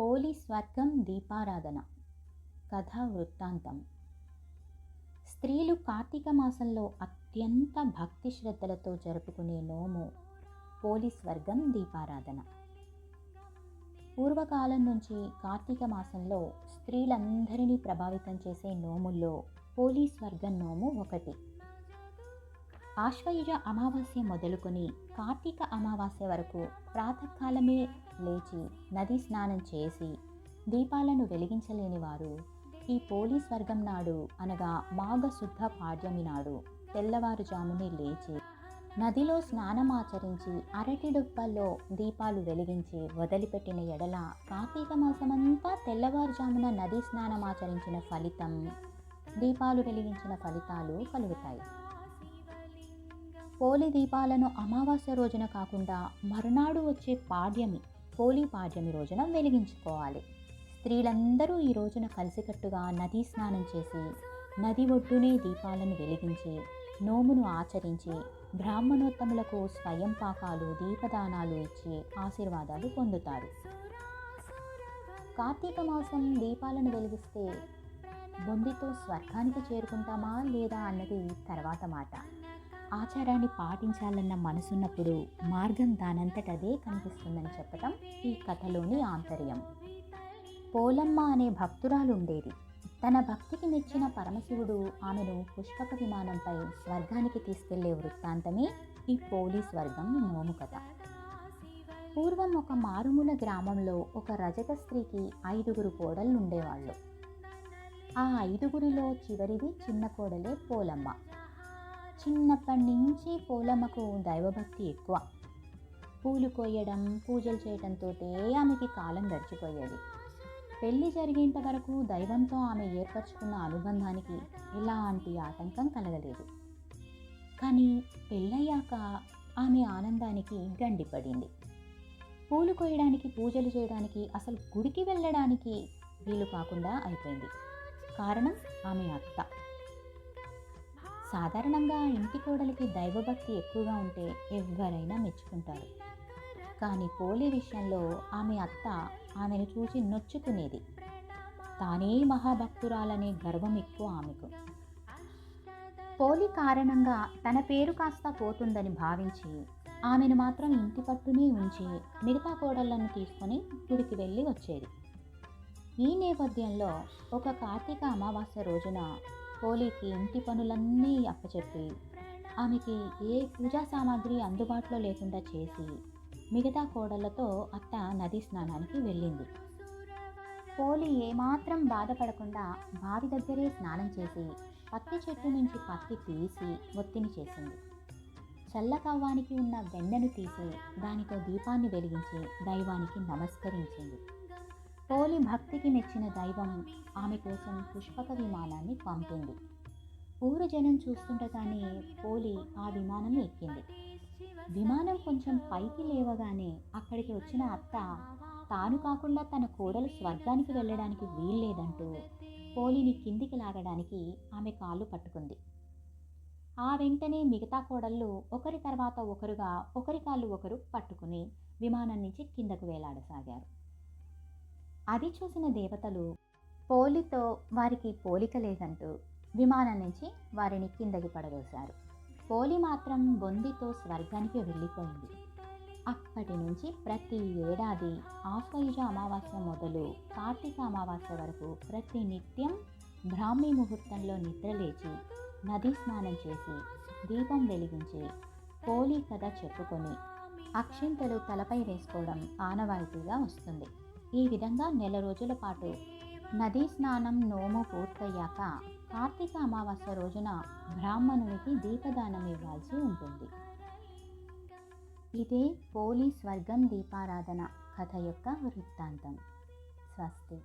పోలి స్వర్గం దీపారాధన. కథా వృత్తాంతం. స్త్రీలు కార్తీక మాసంలో అత్యంత భక్తి శ్రద్ధలతో జరుపుకునే నోము పోలి స్వర్గం దీపారాధన. పూర్వకాలం నుంచి కార్తీక మాసంలో స్త్రీలందరినీ ప్రభావితం చేసే నోముల్లో పోలి స్వర్గం నోము ఒకటి. ఆశ్వయుజ అమావాస్య మొదలుకొని కార్తీక అమావాస్య వరకు ప్రాతకాలమే లేచి నదీ స్నానం చేసి దీపాలను వెలిగించలేని వారు ఈ పోలీ స్వర్గం నాడు అనగా మాఘశుద్ధ పాడ్యమి నాడు తెల్లవారుజామునే లేచి నదిలో స్నానమాచరించి అరటి డుబ్బల్లో దీపాలు వెలిగించి వదిలిపెట్టిన ఎడల కార్తీక మాసమంతా తెల్లవారుజామున నదీ స్నానమాచరించిన ఫలితం దీపాలు వెలిగించిన ఫలితాలు కలుగుతాయి. పోలి దీపాలను అమావాస్య రోజున కాకుండా మరునాడు వచ్చే పాడ్యమి పోలి పాడ్యమి రోజున వెలిగించుకోవాలి. స్త్రీలందరూ ఈ రోజున కలిసికట్టుగా నదీ స్నానం చేసి నది ఒడ్డునే దీపాలను వెలిగించి నోమును ఆచరించి బ్రాహ్మణోత్తములకు స్వయం పాకాలు దీపదానాలు ఇచ్చి ఆశీర్వాదాలు పొందుతారు. కార్తీక మాసం దీపాలను వెలిగిస్తే బొందితో స్వర్గానికి చేరుకుంటామా లేదా అన్నది తర్వాత మాట. ఆచారాన్ని పాటించాలన్న మనసున్నప్పుడు మార్గం దానంతటదే కనిపిస్తుందని చెప్పటం ఈ కథలోని ఆంతర్యం. పోలమ్మ అనే భక్తురాలు ఉండేది తన భక్తికి మెచ్చిన పరమశివుడు ఆమెను పుష్పక విమానంపై స్వర్గానికి తీసుకెళ్ళే వృత్తాంతమే ఈ పోలీస్ వర్గం నోము కథ. పూర్వం ఒక మారుమూల గ్రామంలో ఒక రజక స్త్రీకి ఐదుగురు కోడళ్ళు ఉండేవాళ్ళు ఆ ఐదుగురిలో చివరిది చిన్న కోడలే పోలమ్మ. చిన్నప్పటి నుంచి పోలమ్మకు దైవభక్తి ఎక్కువ. పూలు కోయడం పూజలు చేయడంతో ఆమెకి కాలం గడిచిపోయేది. పెళ్ళి జరిగేంత వరకు దైవంతో ఆమె ఏర్పరచుకున్న అనుబంధానికి ఎలాంటి ఆటంకం కలగలేదు. కానీ పెళ్ళయ్యాక ఆమె ఆనందానికి గండిపడింది. పూలు కోయడానికి పూజలు చేయడానికి అసలు గుడికి వెళ్ళడానికి వీలు కాకుండా అయిపోయింది. కారణం ఆమె అత్త. సాధారణంగా ఇంటి కోడలికి దైవభక్తి ఎక్కువగా ఉంటే ఎవరైనా మెచ్చుకుంటారు. కానీ పోలి విషయంలో ఆమె అత్త ఆమెను చూసి నొచ్చుకునేది. తానే మహాభక్తురాలనే గర్వం ఎక్కువ ఆమెకు. పోలి కారణంగా తన పేరు కాస్త పోతుందని భావించి ఆమెను మాత్రం ఇంటి పట్టునే ఉంచి మిగతా కోడళ్ళను తీసుకొని గుడికి వెళ్ళి వచ్చేది. ఈ నేపథ్యంలో ఒక కార్తీక అమావాస్య రోజున పోలీకి ఇంటి పనులన్నీ అప్పచెప్పి ఆమెకి ఏ పూజా సామాగ్రి అందుబాటులో లేకుండా చేసి మిగతా కోడళ్ళతో అత్త నదీ స్నానానికి వెళ్ళింది. పోలి ఏమాత్రం బాధపడకుండా బావి దగ్గరే స్నానం చేసి పత్తి చెట్టు నుంచి పత్తి తీసి ఒత్తిని చేసింది. చల్లకవ్వానికి ఉన్న వెన్నెను తీసి దానితో దీపాన్ని వెలిగించి దైవానికి నమస్కరించింది. పోలి భక్తికి మెచ్చిన దైవం ఆమె కోసం పుష్పక విమానాన్ని పంపింది. ఊరు జనం చూస్తుండగానే పోలి ఆ విమానం ఎక్కింది. విమానం కొంచెం పైకి లేవగానే అక్కడికి వచ్చిన అత్త తాను కాకుండా తన కోడలు స్వర్గానికి వెళ్ళడానికి వీల్లేదంటూ పోలిని కిందికి లాగడానికి ఆమె కాళ్ళు పట్టుకుంది. ఆ వెంటనే మిగతా కోడళ్ళు ఒకరి తర్వాత ఒకరుగా ఒకరి కాళ్ళు ఒకరు పట్టుకుని విమానం నుంచి కిందకు వేలాడసాగారు. అది చూసిన దేవతలు పోలితో వారికి పోలిక లేదంటూ విమానం నుంచి వారిని కిందకి పడవేశారు. పోలి మాత్రం బొందితో స్వర్గానికి వెళ్ళిపోయింది. అప్పటి నుంచి ప్రతి ఏడాది ఆశ్వయుజ అమావాస్య మొదలు కార్తీక అమావాస్య వరకు ప్రతి నిత్యం బ్రాహ్మీ ముహూర్తంలో నిద్రలేచి నదీ స్నానం చేసి దీపం వెలిగించి పోలి కథ చెప్పుకొని అక్షింతలు తలపై వేసుకోవడం ఆనవాయితీగా వస్తుంది. ఈ విధంగా నెల రోజుల పాటు నదీ స్నానం నోము పూర్తయ్యాక కార్తీక అమావాస్య రోజున బ్రాహ్మణునికి దీపదానం ఇవ్వాల్సి ఉంటుంది. ఇదే పోలీ స్వర్గం దీపారాధన కథ యొక్క వృత్తాంతం. స్వస్తి.